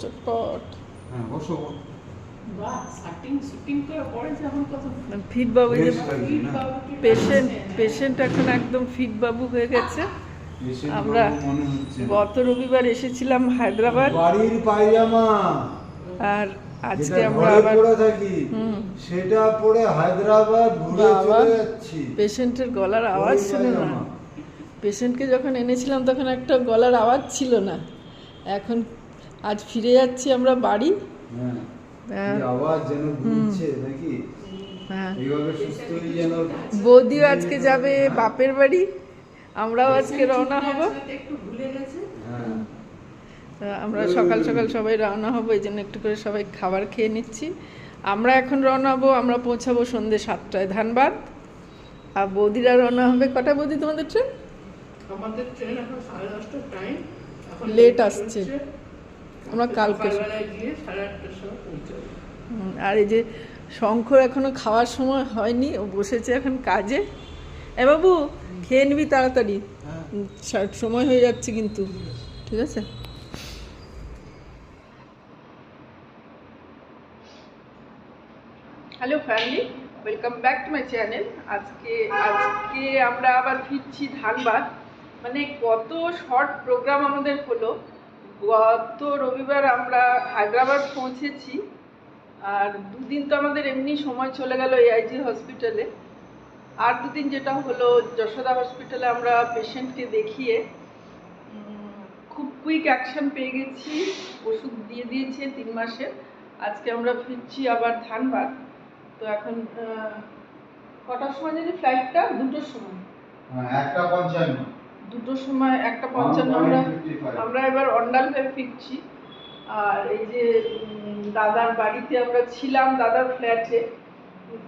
চটপট। হ্যাঁ বসো। বাহ শার্টিং শুটিং করে পরে যখন কত ফিট বাবু যে? পেশেন্ট পেশেন্ট এখন একদম ফিট বাবু হয়ে গেছে। আমরা মনে। গত রবিবার এসেছিলাম হায়দ্রাবাদ। বাড়ির পায়জামা। আর আজকে আমরা আবার পরে থাকি হুম। সেটা পরে হায়দ্রাবাদ ঘুরে চলে যাচ্ছি। পেশেন্টের গলার আওয়াজ শুনে না। পেশেন্টকে যখন এনেছিলাম তখন একটা গলার আওয়াজ ছিল না। এখন আজ ফিরে যাচ্ছি আমরা বাড়ি। হ্যাঁ। হ্যাঁ। কি আওয়াজ যেন ঘুরছে নাকি? হ্যাঁ। বৌদিও আজকে যাবে বাপের বাড়ি। আমরাও আজকে রওনা হব। একটু ভুলে গেছে হ্যাঁ। তা আমরা সকাল সকাল সবাই রওনা হব এই জন্য একটু করে সবাই খাবার খেয়ে নিচ্ছি। আমরা এখন রওনা হব আমরা পৌঁছাবো সন্ধ্যে সাতটায় ধানবাদ। আর বৌদিরা রওনা হবে কটা বৌদি তোমাদের ট্রেন? আমাদের ট্রেন এখন সাড়ে দশটার টাইম এখন আসছে। আমরা কালকে। আর এই যে শঙ্কর এখনও খাওয়ার সময় হয়নি ও বসেছে এখন কাজে। এ বাবু খেয়ে নিবি তাড়াতাড়ি। হ্যাঁ। সময় হয়ে যাচ্ছে কিন্তু। ঠিক আছে? Hello family welcome back to my channel আজকে আজকে আমরা আবার ফিরছি ধানবাদ। মানে কত শর্ট প্রোগ্রাম আমাদের হলো। গত রবিবার আমরা হায়দ্রাবাদ পৌঁছেছি। আর দুদিন তো আমাদের এমনি সময় চলে গেল এআইজি হসপিটালে আর দুদিন যেটা হলো যশোদা হসপিটালে আমরা পেশেন্টকে দেখিয়ে খুব কুইক অ্যাকশন পেয়ে গেছি। ওষুধ দিয়ে দিয়েছে তিন মাসে। আজকে আমরা ফিরছি আবার ধানবাদ। তো এখন কটার সময় জানি? ফ্লাইটটা দুটোর সময়। হ্যাঁ, একটা পঞ্চান্ন। দুটোর সময় একটা পঞ্চান্ন আমরা আমরা এবার অন্ডাল হয়ে ফিরছি। আর এই যে দাদার বাড়িতে আমরা ছিলাম দাদার ফ্ল্যাটে।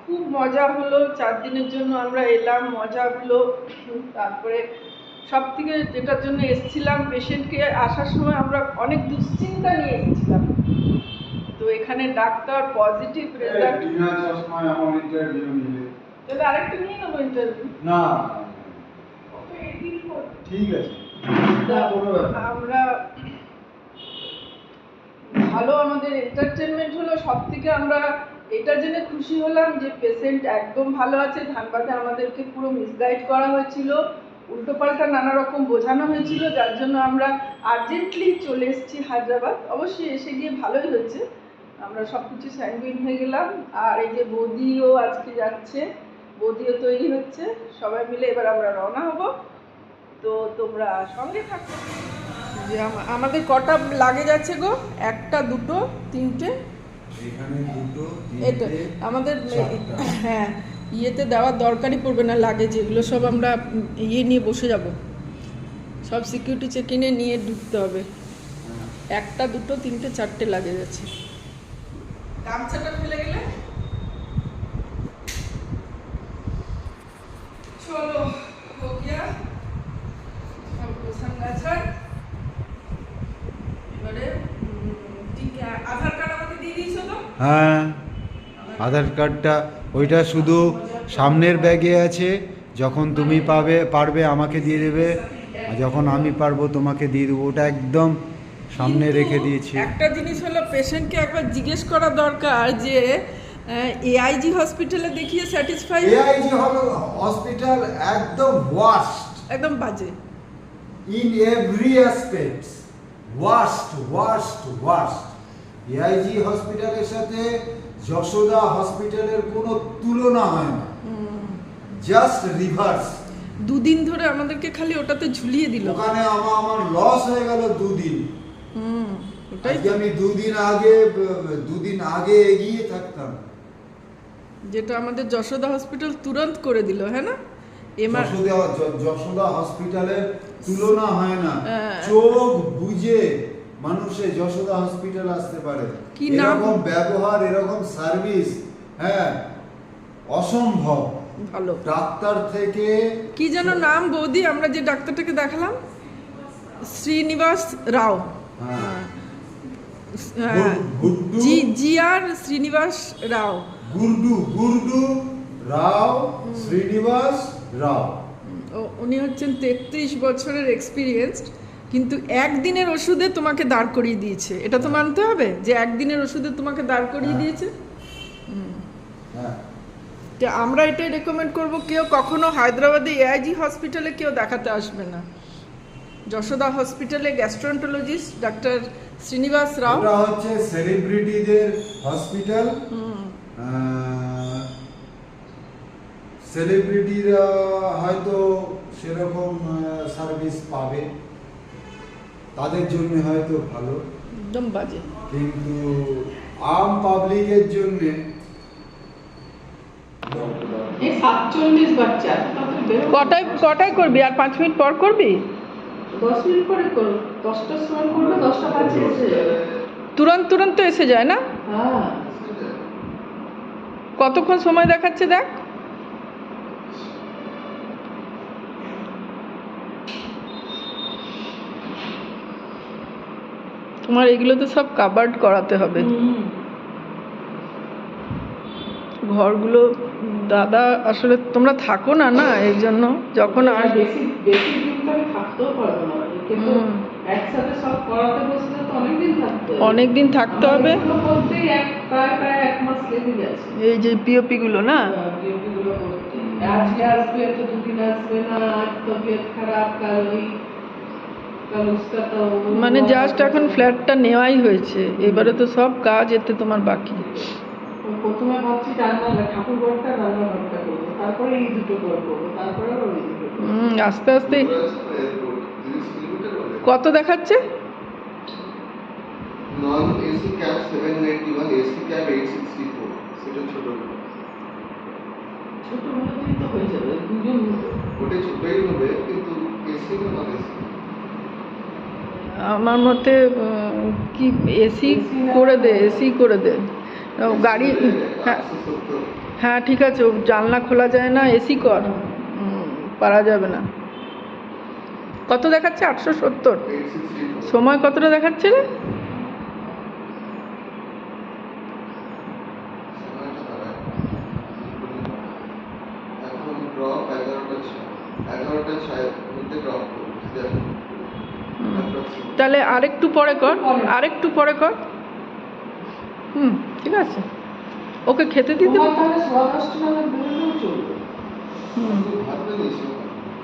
খুব মজা হলো চার দিনের জন্য আমরা এলাম মজা হলো। তারপরে সব থেকে যেটার জন্য এসেছিলাম পেশেন্টকে আসার সময় আমরা অনেক দুশ্চিন্তা নিয়ে এসেছিলাম। তো এখানে ডাক্তার পজিটিভ রেজাল্ট তাহলে আরেকটা নিয়ে নেব ইন্টারভিউ না। ঠিক আছে। আমরা ভালো আমাদের এন্টারটেনমেন্ট হলো সব থেকে আমরা এটা জেনে খুশি হলাম যে পেশেন্ট একদম ভালো আছে। ধানবাদে আমাদেরকে পুরো মিসগাইড করা হয়েছিল। উল্টোপাল্টা নানা রকম বোঝানো হয়েছিল যার জন্য আমরা আর্জেন্টলি চলে এসেছি হায়দ্রাবাদ। অবশ্যই এসে গিয়ে ভালোই হয়েছে। আমরা সব কিছু হয়ে গেলাম। আর এই যে বৌদিও আজকে যাচ্ছে বৌদিও তৈরি হচ্ছে। সবাই মিলে এবার আমরা রওনা হব। তো তোমরা সঙ্গে থাকো। যে আমাদের কটা লাগে যাচ্ছে গো? একটা দুটো তিনটে? এখানে দুটো এই তো তিনটে আমাদের হ্যাঁ ইয়েতে দেওয়ার দরকারই পড়বে না লাগে যেগুলো সব আমরা ইয়ে নিয়ে বসে যাব। সব সিকিউরিটি চেকিংয়ে নিয়ে ঢুকতে হবে। একটা দুটো তিনটে চারটে লাগে যাচ্ছে। গামছাটা ফেলে গেলে? চলো। হ্যাঁ আধার কার্ডটা ওইটা শুধু সামনের ব্যাগে আছে যখন তুমি পাবে পারবে আমাকে দিয়ে দেবে আর যখন আমি পারব তোমাকে দিয়ে দেবো ওটা একদম সামনে রেখে দিয়েছি। একটা জিনিস হলো পেশেন্টকে একবার জিজ্ঞেস করা দরকার যে এআইজি হসপিটালে দেখিয়ে স্যাটিসফাই এআইজি হলো হসপিটাল একদম ওয়াস্ট একদম বাজে। In every aspect worst worst worst AIG হসপিটালের সাথে যশোদা হসপিটালের কোনো তুলনা হয় না। জাস্ট রিভার্স দুদিন ধরে আমাদেরকে খালি ওটাতে ঝুলিয়ে দিল। ওখানে আমার আমার লস হয়ে গেল দুদিন। আজকে আমি দুদিন আগে দুদিন আগে এগিয়ে থাকতাম। যেটা আমাদের যশোদা হসপিটাল তুরন্ত করে দিল হ্যাঁ না? যশোদা হসপিটালের তুলনা হয় না। হ্যাঁ। চোখ বুঝে মানুষে যশোদা হসপিটাল আসতে পারে? এরকম ব্যবহার এরকম সার্ভিস হ্যাঁ অসম্ভব। ভালো। ডাক্তার থেকে কি যেন নাম বৌদি আমরা যে ডাক্তারটাকে দেখালাম শ্রীনিবাস রাও। হ্যাঁ, হ্যাঁ। গুড্ডু। জি জি আর শ্রীনিবাস রাও। গুরডু গুরডু রাও শ্রীনিবাস রাও। উনি হচ্ছেন তেত্রিশ বছরের এক্সপিরিয়েন্সড কিন্তু একদিনের ওষুধে তোমাকে দাঁড় করিয়ে দিয়েছে। এটা তো মানতে হবে যে একদিনের ওষুধে তোমাকে দাঁড় করিয়ে হ্যাঁ। দিয়েছে? হ্যাঁ। আমরা এটাই রেকমেন্ড করব কেউ কখনো হায়দ্রাবাদে এআইজি হসপিটালে কেউ দেখাতে আসবে না। যশোদা হসপিটালে গ্যাস্ট্রন্টোলজিস্ট ডাক্তার শ্রীনিবাস রাও। ওটা হচ্ছে সেলিব্রিটিদের হসপিটাল সেলিব্রিটিরা হয়তো সেরকম সার্ভিস পাবে। তাদের জন্য হয়তো ভালো। একদম বাজে। কিন্তু আম পাবলিকের জন্য কটায় কটায় করবি? আর পাঁচ মিনিট পর করবি? দশ মিনিট পরে করো দশটার সময় করবে দশটা পাঁচে এসে যাবে। তুরন্ত তুরন্ত এসে যায় না? হ্যাঁ। কতক্ষণ সময় দেখাচ্ছে দেখ? তোমার এগুলো তো সব কাবার্ড করাতে হবে। ঘরগুলো দাদা আসলে তোমরা থাকো না না? এই জন্য যখন আর বেশি বেশি দিন তো থাকতেও পারব না। কিন্তু একসাথে সব করাতে বসলে তো অনেকদিন থাকতে হবে। অনেক দিন থাকতে হবে। এগুলো এক প্রায় প্রায় এক মাস লেগে গেছে। এই যে পিওপি গুলো না গুলো আজকে আসবে তো দুদিন আসবে না আজ তবিয়ত খারাপ কাল ওই মানে জাস্ট এখন ফ্ল্যাটটা নেওয়াই হয়েছে। এবারে তো সব কাজ এতে তোমার বাকি। প্রথমে ভাবছি রান্না ঠাকুর ঘরটা রান্না ঘরটা করব। তারপরে এই দুটো ঘর করব তারপরে ওই দুটো হুম, আস্তে আস্তে। কত দেখাচ্ছে? Non AC cab AC cab সেটা ছোট তো হয়ে যাবে দুজন ওটা ছোটই হবে কিন্তু এসি না নন এসি। আমার মতে কি এসি করে দে এসি করে দে। গাড়ি হ্যাঁ হ্যাঁ ঠিক আছে জানলা খোলা যায় না এসি কর। পারা যাবে না। কত দেখাচ্ছে? আটশো সত্তর। সময় কতটা দেখাচ্ছে রে? তাহলে আরেকটু পরে কর আরেকটু পরে কর। হুম ঠিক আছে। ওকে খেতে দিতে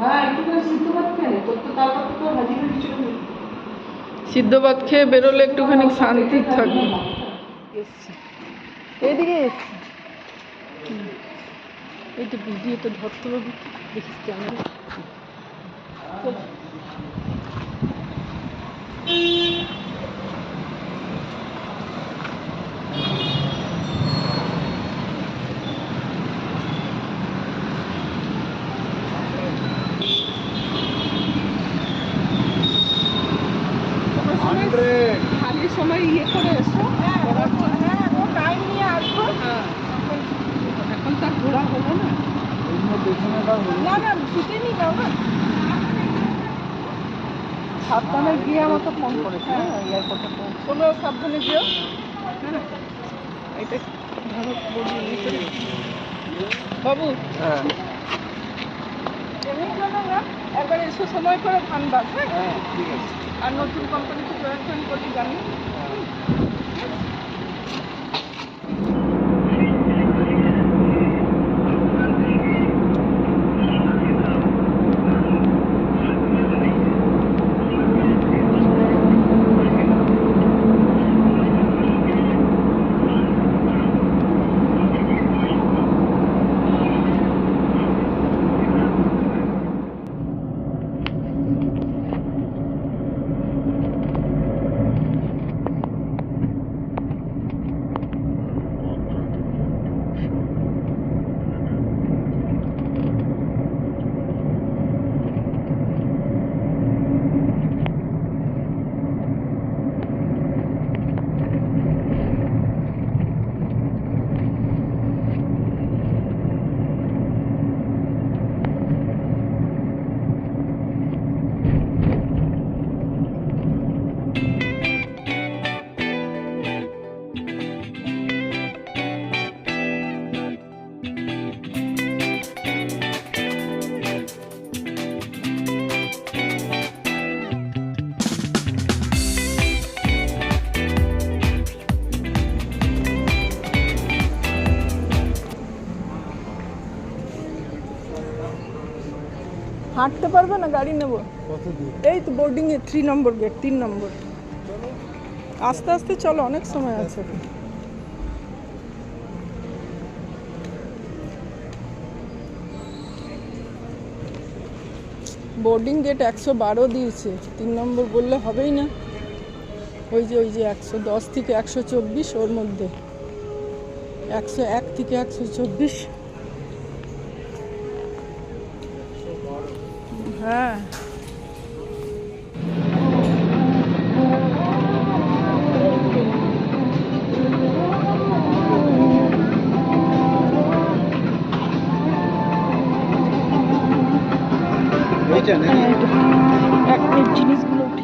হ্যাঁ সিদ্ধ ভাত তো তো খেয়ে বেরোলে একটুখানি শান্তি থাকবে। এদিকে। এই তো ভিডিওতে ধরতে হবে দেখিস beep. আমাকে ফোন করেছে এয়ারপোর্টে কোনো সাবধানে যেও। হ্যাঁ এটা করে। বাবু না একবার এসে সময় করে ধানবাদ হ্যাঁ? আর নতুন কোম্পানিতে জয়েন করতে জানি। হাঁটতে পারবে না গাড়ি নেব। এই তো বোর্ডিংয়ে থ্রি নম্বর গেট তিন নম্বর আস্তে আস্তে চলো অনেক সময় আছে। বোর্ডিং গেট একশো বারো দিয়েছে তিন নম্বর বললে হবেই না। ওই যে ওই যে একশো দশ থেকে একশো চব্বিশ ওর মধ্যে। একশো এক থেকে একশো চব্বিশ। हाँ।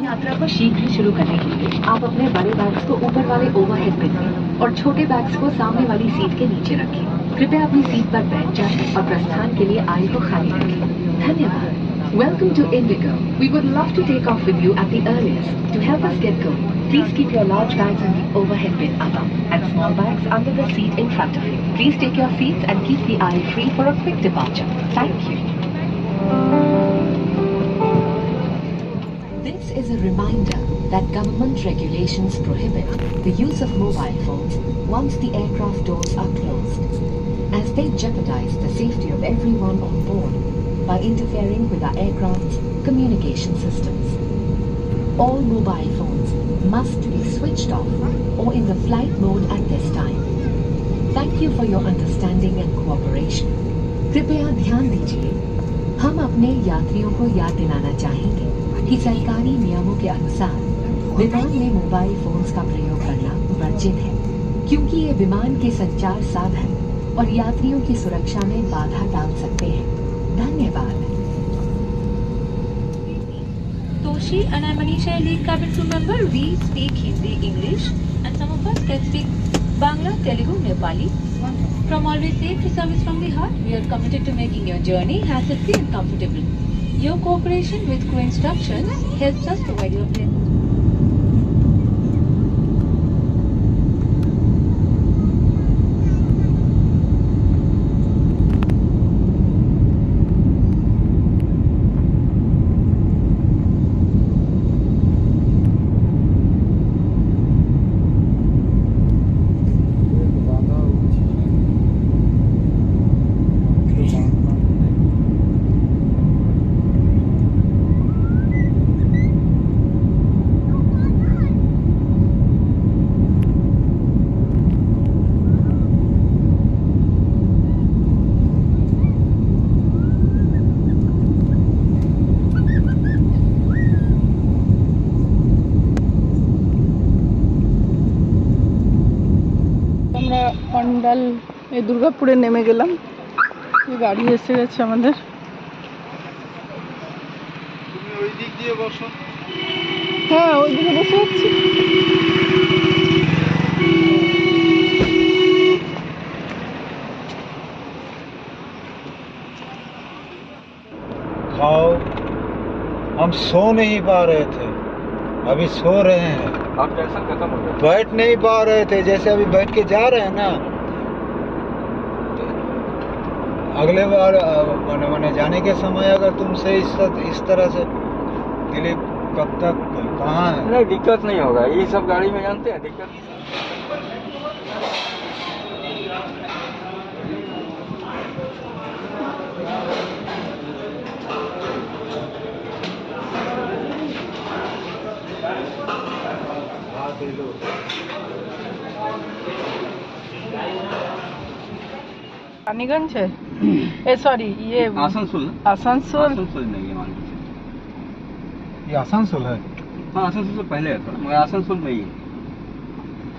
यात्रा को शीघ्र शुरू करने के लिए आप अपने बड़े बैग्स को ऊपर वाले ओवरहेड बिन में और छोटे बैग्स को सामने वाली सीट के नीचे रखें। कृपया अपनी सीट पर बैठ जाएँ और प्रस्थान के लिए आय को खाली रखें। धन्यवाद। Welcome to Indigo. We would love to take off with you at the earliest. To help us get going, please keep your large bags in the overhead bin above and small bags under the seat in front of you. Please take your seats and keep the aisle free for a quick departure. Thank you. This is a reminder that government regulations prohibit the use of mobile phones once the aircraft doors are closed, as they jeopardize the safety of everyone on board by interfering with our aircraft's communication systems. All mobile phones must be switched off or in the flight mode at this time. Thank you for your understanding and cooperation. कृपया ध्यान दीजिए हम अपने यात्रियों को याद दिलाना चाहेंगे कि सरकारी नियमों के अनुसार विमान में मोबाइल फोन्स का प्रयोग करना वर्जित है क्योंकि ये विमान के संचार साधन और यात्रियों की सुरक्षा में बाधा डाल सकते हैं धन्यवाद Toshi and I'm Manisha Ali cabin crew member. We speak Hindi, English and some of us can speak Bangla, Telugu, Nepali. From always safe to service from the heart, we are committed to making your journey hassle-free and comfortable. Your cooperation with crew instructions helps us provide you a place. আমরা অন্ডাল এই দুর্গাপুরে নেমে গেলাম এই গাড়ি এসে গেছে আমাদের তুমি ওই দিক দিয়ে বসো হ্যাঁ ওইদিকে বসে যাচ্ছি खाओ हम सो नहीं पा रहे थे अभी सो रहे हैं आप टेंशन खत्म हो गया बैठ नहीं पा रहे थे जैसे अभी बैठ के जा रहे हैं ना अगले बार मैंने मैंने जाने के समय अगर तुमसे इस इस तरह से दिलीप कब तक कहाँ है? नहीं दिक्कत नहीं होगा। ये सब गाड़ी में जानते हैं दिक्कत रानीगंज है? ए सॉरी ये आसनसोल आसनसोल आसनसोल नहीं है मान लीजिए ये आसनसोल है। हाँ आसनसोल से पहले है थोड़ा मगर आसनसोल में ही है।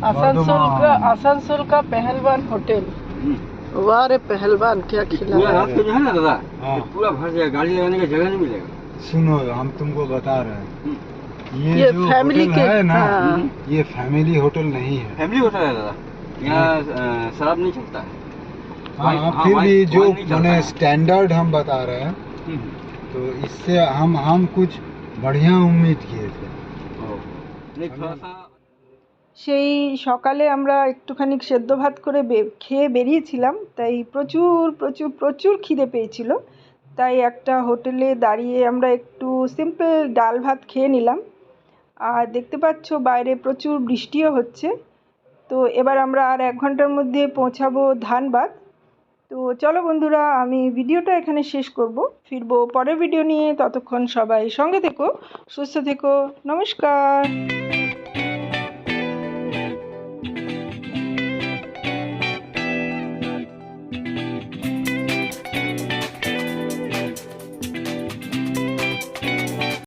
आसनसोल का आसनसोल का पहलवान होटल। हम्म। वाह रे पहलवान क्या पूरा खिला रात को जो है ना दादा हाँ। पूरा भर जाएगा गाड़ी लगाने का जगह नहीं मिलेगा। सुनो हम तुमको बता रहे हैं। हम्म। ये, ये जो फैमिली होटल के है ना हाँ। ये फैमिली होटल नहीं है। फैमिली होटल है दादा। यहाँ शराब नहीं चलता है। हाँ वाइन- हाँ, फिर वाइन- भी जो वाइन नहीं चलता मैंने है। स्टैंडर्ड हम बता रहे हैं हम्म। तो इससे हम हम कुछ बढ़िया उम्मीद किए थे ओ, नहीं थोड़ा सा সেই সকালে আমরা একটুখানি সেদ্ধ ভাত করে বে- খেয়ে বেরিয়েছিলাম তাই প্রচুর প্রচুর প্রচুর খিদে পেয়েছিল তাই একটা হোটেলে দাঁড়িয়ে আমরা একটু সিম্পল ডাল ভাত খেয়ে নিলাম আর দেখতে পাচ্ছ বাইরে প্রচুর বৃষ্টিও হচ্ছে তো এবার আমরা আর এক ঘন্টার মধ্যে পৌঁছাবো ধানবাদ তো চলো বন্ধুরা, আমি ভিডিওটা এখানে শেষ করব। ফিরবো পরের ভিডিও নিয়ে। ততক্ষণ সবাই সঙ্গে থেকো, সুস্থ থেকো। নমস্কার।